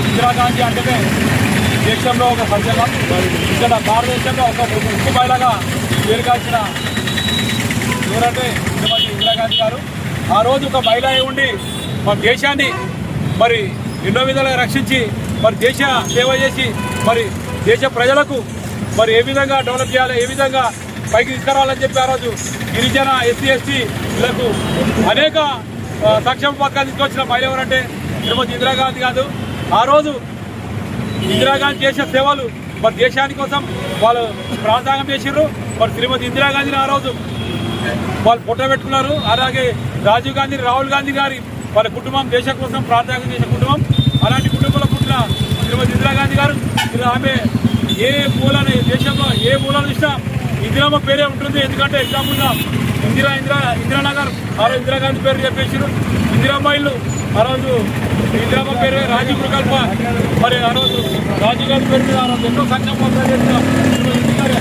ఇందిరాగాంధీ అంటేనే దేశంలో ఒక సంచలనం. ఇక్కడ భారతదేశంలో ఒక ఉక్కు పేరుగాల్చిన ఎవరంటే శ్రీమతి ఇందిరాగాంధీ గారు. ఆ రోజు ఒక మహిళ అయి ఉండి మన దేశాన్ని మరి ఎన్నో విధాలుగా రక్షించి మరి దేశ సేవ చేసి మరి దేశ ప్రజలకు మరి ఏ విధంగా డెవలప్ చేయాలి ఏ విధంగా పైకి తీసుకురావాలని చెప్పి ఆ రోజు గిరిజన ఎస్సీ ఎస్టీలకు అనేక సంక్షేమ పథకాలు తీసుకొచ్చిన మహిళ ఎవరంటే శ్రీమతి ఇందిరాగాంధీ కాదు ఆ రోజు ఇందిరాగాంధీ చేసిన సేవలు మరి దేశాని కోసం వాళ్ళు ప్రాణత్యాగం చేసిర్రు. మరి శ్రీమతి ఇందిరాగాంధీని ఆ రోజు వాళ్ళు పుట్ట పెట్టుకున్నారు. అలాగే రాజీవ్ గాంధీ రాహుల్ గాంధీ గారి వాళ్ళ కుటుంబం దేశం కోసం ప్రాణత్యాగం చేసిన కుటుంబం. అలాంటి కుటుంబంలో పుట్టిన శ్రీమతి ఇందిరాగాంధీ గారు ఇలా ఆమె ఏ మూలని దేశంలో ఏ మూలను ఇచ్చినా ఇందిరామ్మ పేరే ఉంటుంది. ఎందుకంటే ఎగ్జాంపుల్గా ఇందిరా ఇందిరా ఇందిరానగర్ ఆ రోజు ఇందిరాగాంధీ పేరు చెప్పేసారు ఇందిరామ్మ ఇల్లు ఆ రోజు ఇందిరామ్మ పేరు రాజీవ్ ప్రకల్ప. మరి ఆ రోజు రాజీవ్ గాంధీ పేరు మీద ఆ రోజు ఎన్నో సంక్షేమ పథకాలు చేసిన శ్రీమతి ఇందిరా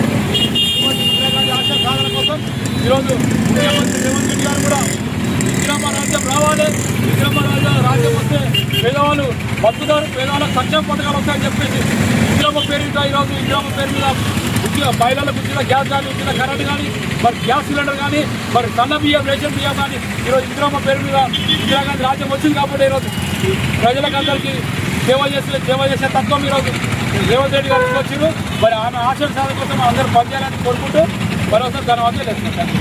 శ్రీమతి ఇందిరాగాంధీ ఆశ సాధన కోసం ఈరోజు ముఖ్యమంత్రి రేవంత్ రెడ్డి గారు కూడా ఇందిరమ్మ రాజ్యం రావాలి. ఇందిరమ్మ రాజ్యం రాజ్యం వస్తే పేదవాళ్ళు బతుకుతారు. పేదవాళ్ళ సంక్షేమ పథకాలు వస్తాయని చెప్పేసి ఇందిరమ్మ పేరు మీద ఈరోజు ఇందిరమ్మ పేరు మీద ఉద్యోగ మహిళలకు ఉచిత గ్యాస్ కానీ ఉచిత కరెంట్ కానీ మరి గ్యాస్ సిలిండర్ కానీ మరి సన్న బియ్యం రేషన్ బియ్యం కానీ ఈరోజు ఇందిరమ్మ పేరు మీద ఇందిరాగాంధీ రాజ్యం వచ్చింది కాబట్టి ఈరోజు ప్రజలకు అందరికీ సేవ చేసే సేవ చేసే తత్వం ఈరోజు రేవంత్ రెడ్డి గారు వచ్చిండ్రు మరి ఆమె ఆశల సాధన కోసం అందరూ పనిచేయాలని కోరుకుంటూ మరోసారి ధన్యవాదాలు తెలుసుకుంటాను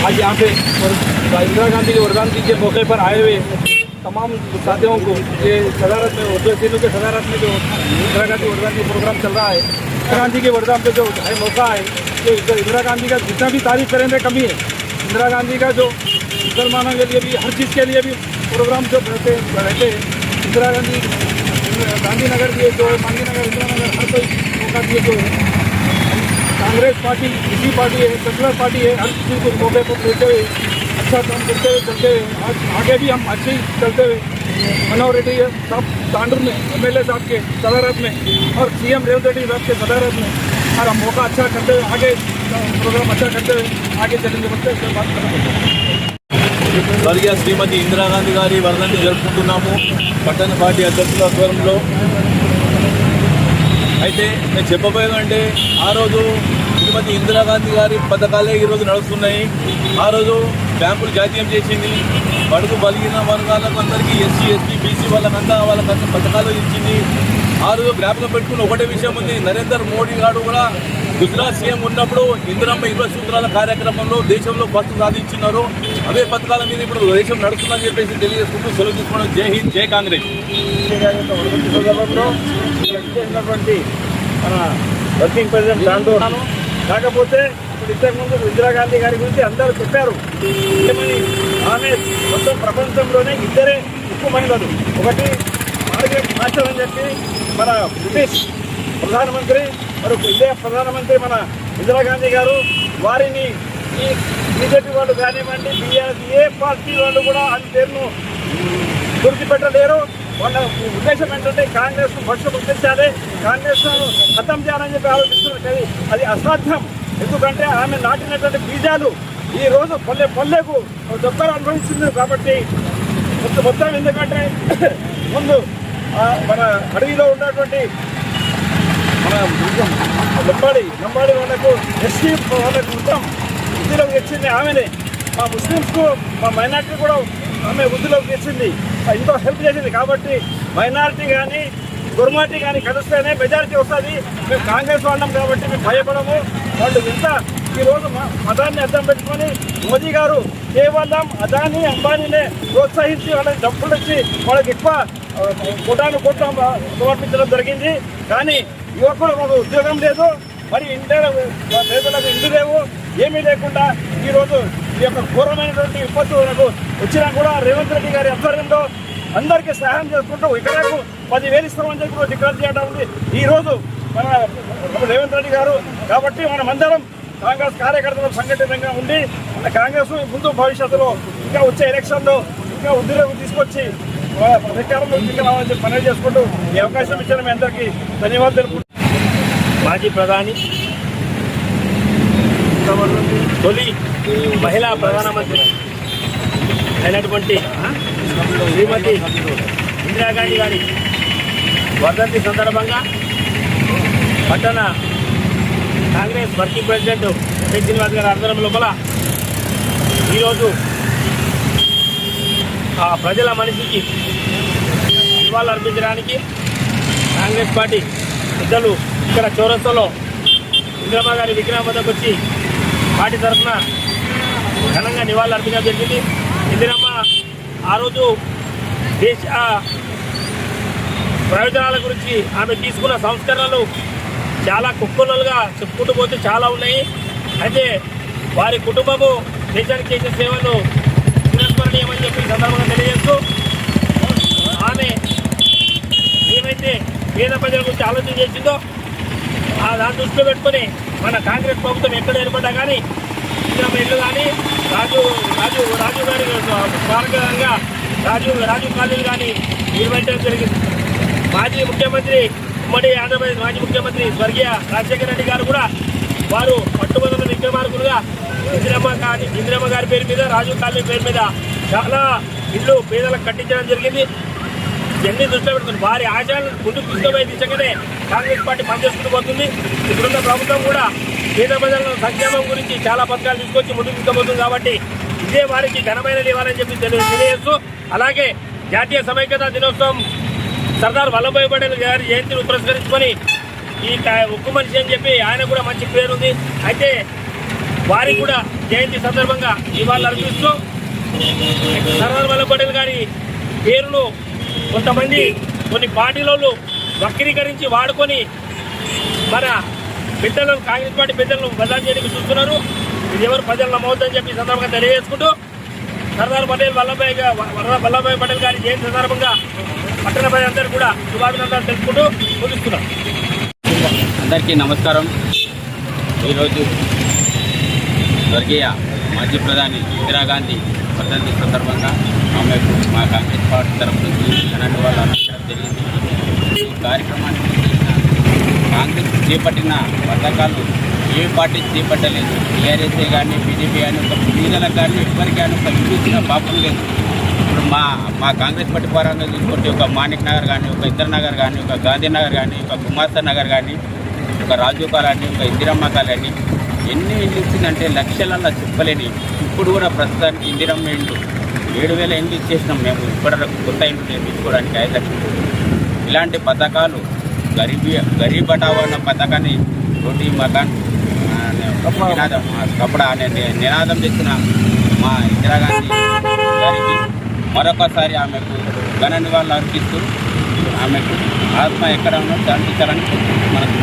आज यहाँ पे वर- इंदिरा गांधी के वरदान के मौके पर आए हुए तमाम साथियों को ये सदारत में उद्योग सिंधु के सदारत में जो इंदिरा गांधी वरदान का प्रोग्राम चल रहा है इंदिरा गांधी के वरदान पे जो है मौका है कि जो इंदिरा गांधी का जितना भी तारीफ करेंगे कमी है इंदिरा गांधी का जो मुसलमानों के लिए भी हर चीज़ के लिए भी प्रोग्राम जो रहते रहते हैं इंदिरा गांधी गांधीनगर दिए जो है गांधीनगर इंदिरा नगर हर कोई मौका दिए जो है। कांग्रेस पार्टी, इसी पार्टी है, सेकुलर पार्टी है, हर किसी को मौके पर लेते हुए अच्छा काम करते हुए चलते हुए, आज आगे भी हम अच्छे ही चलते हुए मनोहर रेड्डी साहब तांडूर में एम एल साहब के सदारत में, और सी एम रेवंत रेड्डी साहब के सदारत में, और हम मौका अच्छा करते हुए, आगे प्रोग्राम अच्छा करते हुए, आगे चलेंगे हुए बात करेंगे స్వర్గీయ శ్రీమతి ఇందిరాగాంధీ గారి వర్ధంతి జరుపుకుంటున్నాము. పట్టణ పార్టీ అధ్యక్షుల ఆధ్వర్యంలో. అయితే నేను చెప్పబోయేదంటే ఆ రోజు శ్రీమతి ఇందిరాగాంధీ గారి పథకాలే ఈరోజు నడుస్తున్నాయి. ఆ రోజు బ్యాంకులు జాతీయం చేసింది. బడుగు బలిగిన వర్గాలకు అందరికీ ఎస్సీ ఎస్టీ బీసీ వాళ్ళకంతా వాళ్ళకంతా పథకాలు ఇచ్చింది. ఆ రోజు జ్ఞాపకం పెట్టుకున్న ఒకటే విషయం ఉంది. నరేందర్ మోడీ గారు కూడా గుజరాత్ సీఎం ఉన్నప్పుడు ఇందిరమ్మ ఇరవై సూత్రాల కార్యక్రమంలో దేశంలో ఫస్ట్ సాధించినారు. అదే పథకాల మీద ఇప్పుడు దేశం నడుస్తుందని చెప్పేసి తెలియజేసుకుంటూ సెలవు తీసుకోవడం జై హింద్ జై కాంగ్రెస్. సందర్భంలో మన వర్కింగ్ ప్రెసిడెంట్ దాంతో కాకపోతే ఇప్పుడు ఇంతకుముందు ఇందిరాగాంధీ గారి గురించి అందరూ చెప్పారు. ఆమె మొత్తం ప్రపంచంలోనే ఇద్దరే ఉక్కు మహిళలు ఒకటి మార్గరెట్ మాస్టర్ అని చెప్పి మన బ్రిటిష్ ప్రధానమంత్రి మరి ఇదే ప్రధానమంత్రి మన ఇందిరాగాంధీ గారు వారిని ఈ బీజేపీ వాళ్ళు కానివ్వండి బీఆర్ ఏ పార్టీ వాళ్ళు కూడా అని పేరును గుర్తుపెట్టలేరు. వాళ్ళ ఉద్దేశం ఏంటంటే కాంగ్రెస్ ఫస్ట్ గుర్తించాలి కాంగ్రెస్ ఖతం చేయాలని చెప్పి ఆలోచిస్తున్నారు. కానీ అది అసాధ్యం. ఎందుకంటే ఆమె నాటినటువంటి బీజాలు ఈ రోజు పల్లె పల్లెకు దొక్కలు అనుభవిస్తుంది కాబట్టి మొత్తం మొత్తం ఎందుకంటే ముందు మన అడవిలో ఉన్నటువంటి లంబాడి లంబాడి వాళ్ళకు ఎస్టీ వాళ్ళకు మొత్తం వృద్ధిలోకి తెచ్చింది ఆమెనే. మా ముస్లిమ్స్కు మా మైనార్టీ కూడా ఆమె వృద్ధిలోకి తెచ్చింది ఎంతో హెల్ప్ చేసింది కాబట్టి మైనార్టీ కానీ గురుమాటి కానీ కలిస్తేనే మెజారిటీ వస్తుంది. మేము కాంగ్రెస్ వాళ్ళం కాబట్టి మేము భయపడము. వాళ్ళు ఎంత ఈరోజు మతాన్ని అర్థం పెట్టుకొని మోదీ గారు కేవలం అదాని అంబానీనే ప్రోత్సహించి వాళ్ళకి డబ్బులు ఇచ్చి వాళ్ళకి ఎక్కువ కోటాను కోట్ల సమర్పించడం జరిగింది. కానీ యువకుడు ఒక ఉద్యోగం లేదు మరి ఇంటి పేదలకు ఇంటి లేవు ఏమీ లేకుండా ఈరోజు ఈ యొక్క ఘోరమైనటువంటి విపత్తులకు వచ్చినా కూడా రేవంత్ రెడ్డి గారి ఆధ్వర్యంలో అందరికీ సహాయం చేసుకుంటూ ఇక్కడకు పదివేలు ఇస్తామని చెప్పి కూడా డిక్లేర్ చేయడం ఉంది. ఈ రోజు మన రేవంత్ రెడ్డి గారు కాబట్టి మనం అందరం కాంగ్రెస్ కార్యకర్తలు సంఘటితంగా ఉండి కాంగ్రెస్ ముందు భవిష్యత్తులో ఇంకా వచ్చే ఎలక్షన్లో ఇంకా ఉద్యోగం తీసుకొచ్చి అధికారంలో తీసుకురావాలని చెప్పి పని చేసుకుంటూ ఈ అవకాశం ఇచ్చిన మీ అందరికీ ధన్యవాదాలు మాజీ ప్రధాని తొలి మహిళా ప్రధానమంత్రి అయినటువంటి శ్రీమతి ఇందిరాగాంధీ గారి వర్ధంతి సందర్భంగా పట్టణ Congress working president K. Srinivas గారి ఆధ్వర్యం లోపల ఈరోజు ఆ ప్రజల మనిషికి నివాళులు అర్పించడానికి కాంగ్రెస్ పార్టీ పెద్దలు ఇక్కడ చౌరస్తాలో ఇందిరమ్మ గారి విగ్రహం వద్దకు వచ్చి పార్టీ తరఫున ఘనంగా నివాళులు అర్పించడం జరిగింది. ఇందిరమ్మ ఆ రోజు దేశ ప్రయోజనాల గురించి ఆమె తీసుకున్న సంస్కరణలు చాలా కుక్కలుగా చెప్పుకుంటూ పోతే చాలా ఉన్నాయి. అయితే వారి కుటుంబము దేశానికి చేసే సేవలు చిరస్మరణీయమని చెప్పి సందర్భంగా తెలియజేస్తూ ఆమె ఏమైతే పేద ప్రజల గురించి ఆలోచన చేసిందో ఆ దాన్ని దృష్టిలో పెట్టుకుని మన కాంగ్రెస్ ప్రభుత్వం ఎక్కడ ఏర్పడ్డా కానీ ఇందిరమ్మ ఇల్లు కానీ రాజు రాజు రాజు గారి స్మారకంగా రాజు రాజు కాలేజీ కానీ నిర్వహించడం జరిగింది. మాజీ ముఖ్యమంత్రి ఉమ్మడి ఆంధ్రప్రదేశ్ మాజీ ముఖ్యమంత్రి స్వర్గీయ రాజశేఖర రెడ్డి గారు కూడా వారు పట్టుబడుల విక్రమార్కులుగా ఇందిరమ్మ గారి ఇందిరమ్మ గారి పేరు మీద రాజు కాలనీ పేరు మీద చాలా ఇల్లు పేదలకు కట్టించడం జరిగింది. ఇవన్నీ దృష్టిలో పెడుతుంది వారి ఆశయాలను ముందుకు తీసుకుపోయే దిశగానే కాంగ్రెస్ పార్టీ పనిచేసుకుంటూ పోతుంది. ఇప్పుడున్న ప్రభుత్వం కూడా పేద ప్రజల సంక్షేమం గురించి చాలా పథకాలు తీసుకొచ్చి ముందుకు తీసుకుపోతుంది కాబట్టి ఇదే వారికి ఘనమైనది ఇవ్వాలని చెప్పి తెలియజేస్తూ అలాగే జాతీయ సమైక్యత దినోత్సవం సర్దార్ వల్లభాయ్ పటేల్ గారి జయంతిని పురస్కరించుకొని ఈ ఉక్కు మనిషి అని చెప్పి ఆయన కూడా మంచి పేరుంది అయితే వారికి కూడా జయంతి సందర్భంగా ఇవాళ అర్పిస్తూ సర్దార్ వల్లభాయ్ పటేల్ గారి పేరును కొంతమంది కొన్ని పార్టీలలో వక్రీకరించి వాడుకొని మన పెద్దలను కాంగ్రెస్ పార్టీ పెద్దలను బదలాం చేయడానికి చూస్తున్నారు. ఇది ఎవరు ప్రజలు నమ్మవద్దని చెప్పి సందర్భంగా తెలియజేసుకుంటూ సర్దార్ పటేల్ వల్లభాయ్ వల్లభాయ్ పటేల్ గారి జయంతి సందర్భంగా పట్టణ ప్రజలందరూ కూడా శుభాభినందనలు తెలుసుకుంటూ ముగిస్తున్నాం. అందరికీ నమస్కారం. ఈరోజు స్వర్గీయ మాజీ ప్రధాని ఇందిరాగాంధీ వర్ధంతి సందర్భంగా ఆమెకు మా కాంగ్రెస్ పార్టీ తరఫు నుంచి ఘనాన్ని వాళ్ళు అందించడం జరిగింది. ఈ కార్యక్రమాన్ని కాంగ్రెస్ చేపట్టిన పథకాలు ఏ పార్టీ చేపట్టలేదు. టీఆర్ఎస్ఏ కానీ బీజేపీ కానీ ఒక బీదలకు కానీ ఎవరికి కానీ ఒక ఇల్లు పాపం లేదు. ఇప్పుడు మా మా కాంగ్రెస్ పార్టీ పరంగా చూసుకుంటే ఒక మాణిక్ నగర్ కానీ ఒక ఇద్దర్ నగర్ కానీ ఒక గాంధీనగర్ కానీ ఒక కుమార్తె నగర్ కానీ ఒక రాజు కాలనీ ఒక ఇందిరమ్మ కాలనీ ఎన్ని ఇల్లు ఇచ్చిందంటే లక్షలల్లో చెప్పలేని. ఇప్పుడు కూడా ప్రస్తుతానికి ఇందిరమ్మ ఇండ్లు. ఏడు వేల ఇండ్లు ఇచ్చేసినాం మేము ఇప్పటివరకు కొత్త ఇండ్లు నిర్మించుకోవడానికి ఐదు లక్షలు ఇలాంటి పథకాలు గరీబీ గరీబ్ అన్న పథకాన్ని రోటీ మకాన్ నినాదం కపడా అనే నినాదం తెచ్చిన మా ఇందిరాగాంధీ గారికి మరొకసారి ఆమెకు ఘన నివాళులు అర్పిస్తూ ఆమెకు ఆత్మ ఎక్కడ ఉన్నో శాంతించాలని మనకు